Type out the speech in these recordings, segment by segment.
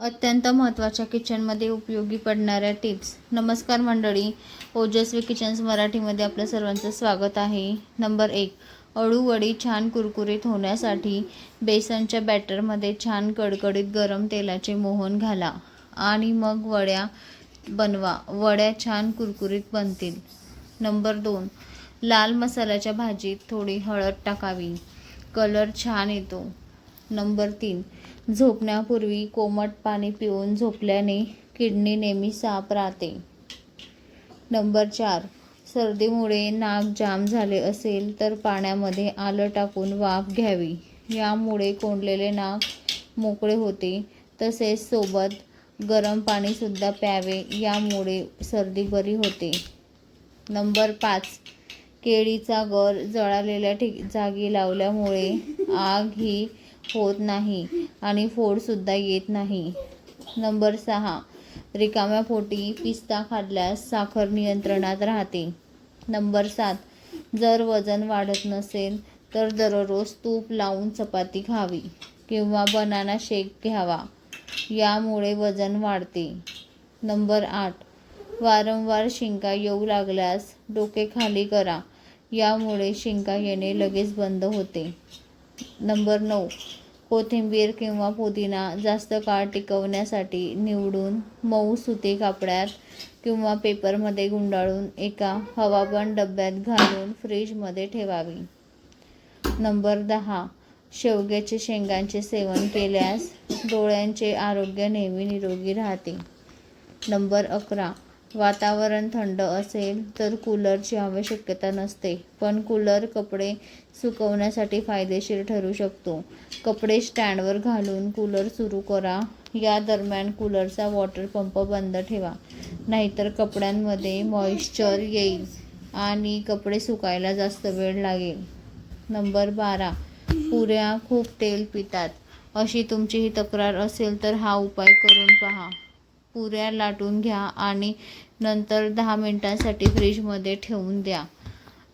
अत्यंत महत्त्वाच्या किचनमध्ये उपयोगी पडणाऱ्या टिप्स नमस्कार मंडळी ओजस्वी किचन्स मराठीमध्ये आपलं सर्वांचं स्वागत आहे. नंबर एक अळूवडी छान कुरकुरीत होण्यासाठी बेसनच्या बॅटरमध्ये छान कडकडीत गरम तेलाचे मोहन घाला आणि मग वड्या बनवा. वड्या छान कुरकुरीत बनतील. नंबर दोन लाल मसाल्याच्या भाजीत थोडी हळद टाकावी. कलर छान येतो. नंबर तीन झोपण्यापूर्वी कोमट पाणी पिऊन झोपल्याने किडनी नेहमी साफ राहते. नंबर चार. सर्दीमुळे नाक जाम झाले असेल तर पाण्यामध्ये आलं टाकून वाफ घ्यावी. यामुळे कोंडलेले नाक मोकळे होते. तसेच सोबत गरम पाणीसुद्धा प्यावे यामुळे सर्दी बरी होते. नंबर पाच. केळीचा गर जळालेल्या ठिक जागी लावल्यामुळे आग ही होत नाही. आणि फोडसुद्धा येत नाही. नंबर सहा. रिकाम्या पोटी पिस्ता खाल्ल्यास साखर नियंत्रणात राहते. नंबर सात. जर वजन वाढत नसेल तर दररोज तूप लावून चपाती खावी किंवा बनाना शेक घ्यावा. यामुळे वजन वाढते. नंबर आठ. वारंवार शिंका येऊ लागल्यास डोके खाली करा. यामुळे शिंका येणे लगेच बंद होते. नंबर नऊ. कोथिंबीर किंवा पुदिना जास्त काळ टिकवण्यासाठी निवडून मऊ सुती कापड्यात किंवा पेपरमध्ये गुंडाळून एका हवाबंद डब्यात घालून फ्रीजमध्ये ठेवावी. नंबर दहा. शेवग्याचे शेंगांचे सेवन केल्यास डोळ्यांचे आरोग्य नेहमी निरोगी राहते. नंबर अकरा. वातावरण थंड असेल तर कूलरची आवश्यकता नसते. पण कूलर कपडे सुकवण्यासाठी फायदेशीर ठरू शकतो. कपडे स्टँडवर घालून कूलर सुरू करा. या दरम्यान कूलरचा वॉटर पंप बंद ठेवा. नाहीतर कपड्यांमध्ये मॉइश्चर येईल आणि कपडे सुकायला जास्त वेळ लागेल. नंबर बारा. पुऱ्या खूप तेल पितात. अशी तुमची ही तक्रार असेल तर हा उपाय करून पहा. पुऱ्या लाटून घ्या आणि नंतर दहा मिनटांसाठी फ्रीजमध्ये ठेवून द्या.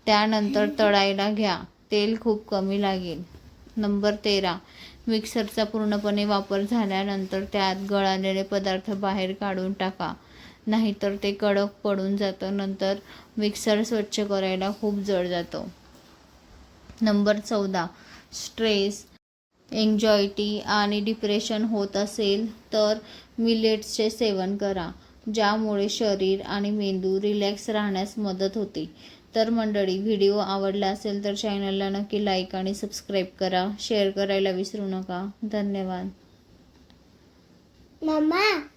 त्यानंतर तळायला घ्या. तेल खूप कमी लागेल. नंबर तेरा. मिक्सरचा पूर्णपणे वापर झाल्यानंतर त्यात गळालेले पदार्थ बाहेर काढून टाका. नाहीतर ते कडक पडून जातं. नंतर मिक्सर स्वच्छ करायला खूप जड जातं. नंबर चौदा. स्ट्रेस. एन्झायटी आणि डिप्रेशन होत असेल तर मिलेट्सचे सेवन करा ज्यामुळे शरीर आणि मेंदू रिलॅक्स राहण्यास मदत होते. तर मंडळी व्हिडिओ आवडला असेल तर चॅनलला नक्की लाईक आणि सबस्क्राईब करा. शेअर करायला विसरू नका. धन्यवाद. मम्मा